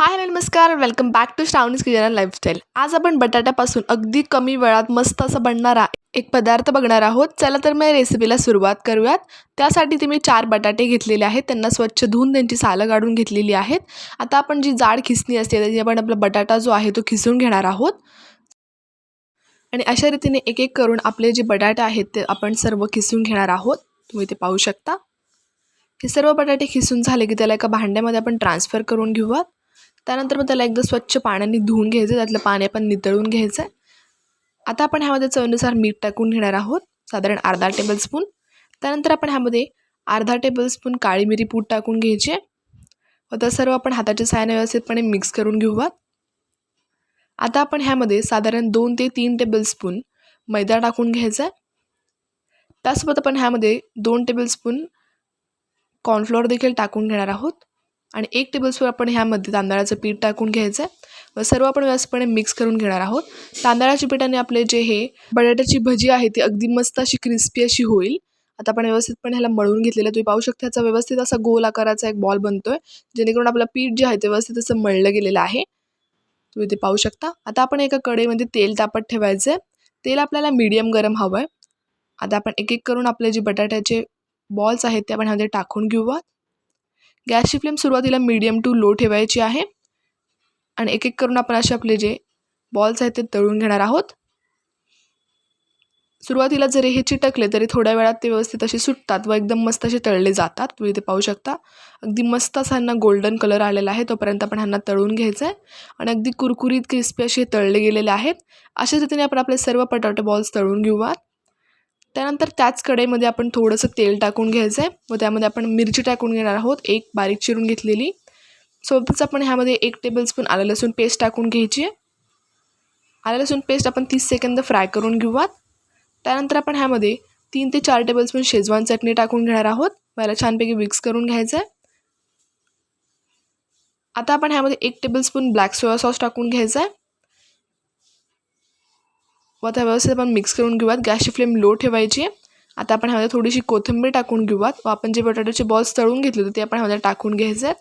हाय hello नमस्कार. Welcome back to Shravani's kitchen lifestyle आज आपण बटाट्यापासून अगदी कमी वेळात मस्त असं बनणारा एक पदार्थ बघणार आहोत. चला तर मग रेसिपीला सुरुवात करूयात. त्यासाठी ते मी चार बटाटे घेतलेले आहेत. त्यांना स्वच्छ धुवून त्यांची सालं काढून घेतलेली आहेत. आता आपण जी जाड खिसणी असते त्याची आपण आपला बटाटा जो आहे तो खिसून घेणार आहोत. आणि अशा रीतीने एक एक करून आपले जे बटाटे आहेत ते आपण सर्व खिसून घेणार आहोत. तुम्ही ते पाहू शकता. हे सर्व बटाटे खिसून झाले की त्याला एका भांड्यामध्ये आपण ट्रान्सफर करून घेऊयात. त्यानंतर मग त्याला एकदा स्वच्छ पाण्याने धुवून घ्यायचं त्यातलं पाणी आपण नितळून घ्यायचं. आहे आता आपण ह्यामध्ये चवीनुसार मीठ टाकून घेणार आहोत साधारण अर्धा टेबलस्पून त्यानंतर आपण ह्यामध्ये अर्धा टेबलस्पून काळी मिरी पूड टाकून घ्यायची. व त्या सर्व आपण हाताच्या साहाय्याने व्यवस्थितपणे मिक्स करून घेऊयात. आता आपण ह्यामध्ये साधारण दोन ते तीन टेबलस्पून मैदा टाकून घ्यायचा. आहे त्यासोबत आपण ह्यामध्ये दोन टेबलस्पून कॉर्नफ्लॉवर देखील टाकून घेणार आहोत. आणि एक टेबलस्पून आपण ह्यामध्ये तांदळाचं पीठ टाकून घ्यायचं आहे व सर्व आपण व्यवस्थितपणे मिक्स करून घेणार आहोत. तांदळाच्या पिठाने आपले जे हे बटाट्याची भजी आहे ती अगदी मस्त अशी क्रिस्पी अशी होईल. आता आपण व्यवस्थितपणे ह्याला मळून घेतलेलं तुम्ही पाहू शकता ह्याचा व्यवस्थित असा गोल आकाराचा एक बॉल बनतोय. जेणेकरून आपलं पीठ जे आहे ते व्यवस्थित असं मळलं गेलेलं आहे. तुम्ही ते पाहू शकता. आता आपण एका कढईमध्ये तेल तापत ठेवायचं आहे तेल आपल्याला मीडियम गरम हवं आहे आता आपण एक एक करून आपले जे बटाट्याचे बॉल्स आहेत ते आपण ह्यामध्ये टाकून घेऊयात. गॅसची फ्लेम सुरुवातीला मीडियम टू लो ठेवायची आहे. आणि एक एक करून आपण असे आपले जे बॉल्स आहेत ते तळून घेणार आहोत. सुरुवातीला जरी हे चिटकले तरी थोड्या वेळात ते व्यवस्थित असे सुटतात व एकदम मस्त असे तळले जातात. तुम्ही ते पाहू शकता. अगदी मस्त असा ह्यांना गोल्डन कलर आलेला आहे. तोपर्यंत आपण ह्यांना तळून घ्यायचं आहे आणि अगदी कुरकुरीत क्रिस्पी असे तळले गेलेले आहेत. अशा रीतीने आपण आपले सर्व पटाटे बॉल्स तळून घेऊयात. त्यानंतर त्याच कढईमध्ये आपण थोडंसं तेल टाकून घ्यायचं आहे व त्यामध्ये आपण मिरची टाकून घेणार आहोत. एक बारीक चिरून घेतलेली. सोबतच आपण ह्यामध्ये एक टेबलस्पून आलं लसूण पेस्ट टाकून घ्यायची. आहे आलं लसूण पेस्ट आपण तीस सेकंद फ्राय करून घेऊयात. त्यानंतर आपण ह्यामध्ये तीन ते चार टेबलस्पून शेजवान चटणी टाकून घेणार आहोत. मला छानपैकी मिक्स करून घ्यायचं आहे आता आपण ह्यामध्ये एक टेबलस्पून ब्लॅक सोया सॉस टाकून घ्यायचा आहे व आता व्यवस्थित आपण मिक्स करून घेऊयात. गॅसची फ्लेम लो ठेवायची. आता आपण ह्यामध्ये थोडीशी कोथिंबीर टाकून घेऊयात. व आपण जे बटाट्याचे बॉल्स तळून घेतले होते ते आपण ह्यामध्ये टाकून घ्यायचे. आहेत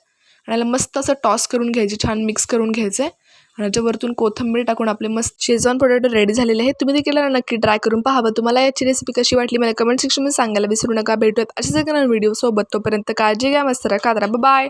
आणि याला मस्त असं टॉस करून घ्यायचे छान मिक्स करून घ्यायचं. आहे आणि याच्यावरतून कोथिंबीर टाकून आपले मस्त शेजवान पोटॅटो रेडी झालेले आहेत. तुम्ही देखील नक्की ट्राय करून पाहावं तुम्हाला याची रेसिपी कशी वाटली मला कमेंट सेक्शनमध्ये सांगायला विसरू नका. भेटूयात अशाच एका नवीन व्हिडिओसोबत तोपर्यंत काळजी घ्या मस्त राखा बाय